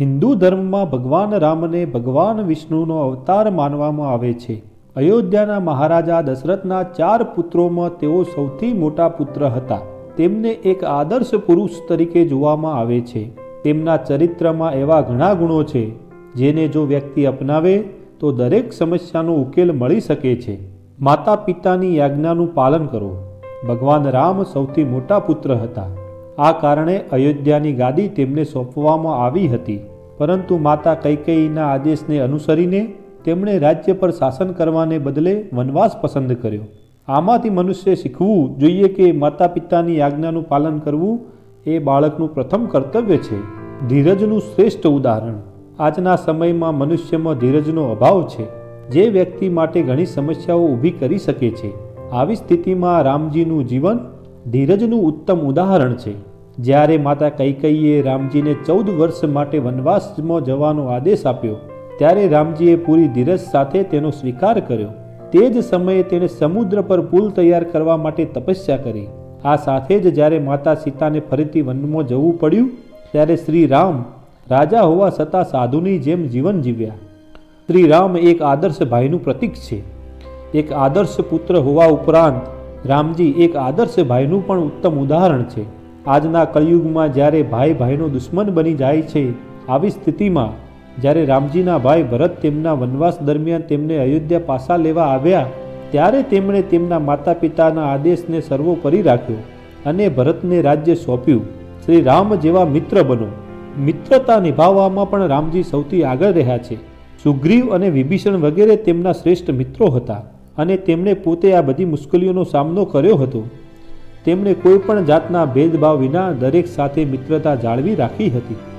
હિન્દુ ધર્મમાં ભગવાન રામને ભગવાન વિષ્ણુનો અવતાર માનવામાં આવે છે. અયોધ્યાના મહારાજા દશરથના ચાર પુત્રોમાં તેઓ સૌથી મોટા પુત્ર હતા. તેમને એક આદર્શ પુરુષ તરીકે જોવામાં આવે છે. તેમના ચરિત્રમાં એવા ઘણા ગુણો છે, જેને જો વ્યક્તિ અપનાવે, તો દરેક સમસ્યાનો ઉકેલ મળી શકે છે. માતા પિતાની આજ્ઞાનું પાલન કરો. ભગવાન રામ સૌથી મોટા પુત્ર હતા. આ કારણે અયોધ્યાની ગાદી તેમને સોંપવામાં આવી હતી. પરંતુ માતા કૈકેયીના આદેશને અનુસરીને તેમણે રાજ્ય પર શાસન કરવાને બદલે વનવાસ પસંદ કર્યો. આમાંથી મનુષ્ય શીખવું જોઈએ કે માતા પિતાની આજ્ઞાનું પાલન કરવું એ બાળકનું પ્રથમ કર્તવ્ય છે. ધીરજનું શ્રેષ્ઠ ઉદાહરણ. આજના સમયમાં મનુષ્યમાં ધીરજનો અભાવ છે. જે વ્યક્તિ માટે ઘણી સમસ્યાઓ ઊભી કરી શકે છે. આવી સ્થિતિમાં રામજીનું જીવન ધીરજનું ઉત્તમ ઉદાહરણ છે. જ્યારે માતા કૈકૈયે રામજીને ચૌદ વર્ષ માટે વનવાસમાં જવાનો આદેશ આપ્યો, ત્યારે રામજીએ પૂરી ધીરજ સાથે તેનો સ્વીકાર કર્યો. તે જ સમયે તેણે સમુદ્ર પર પુલ તૈયાર કરવા માટે તપસ્યા કરી. આ સાથે જ જ્યારે માતા સીતાને ફરીથી વનમાં જવું પડ્યું, ત્યારે શ્રી રામ રાજા હોવા છતાં સાધુની જેમ જીવન જીવ્યા. શ્રી રામ એક આદર્શ ભાઈનું પ્રતીક છે. એક આદર્શ પુત્ર હોવા ઉપરાંત રામજી એક આદર્શ ભાઈનું પણ ઉત્તમ ઉદાહરણ છે. આજના કળિયુગમાં જ્યારે ભાઈ ભાઈનો દુશ્મન બની જાય છે, આવી સ્થિતિમાં જ્યારે રામજીના ભાઈ ભરત તેમના વનવાસ દરમિયાન તેમને અયોધ્યા પાછા લેવા આવ્યા, ત્યારે તેમણે તેમના માતા પિતાના આદેશને સર્વોપરી રાખ્યો અને ભરતને રાજ્ય સોંપ્યું. શ્રી રામ જેવા મિત્ર બનો. મિત્રતા નિભાવવામાં પણ રામજી સૌથી આગળ રહ્યા છે. સુગ્રીવ અને વિભીષણ વગેરે તેમના શ્રેષ્ઠ મિત્રો હતા અને તેમણે પોતે આ બધી મુશ્કેલીઓનો સામનો કર્યો હતો. તેમણે કોઈ પણ જાતના ભેદભાવ વિના દરેક સાથે મિત્રતા જાળવી રાખી હતી.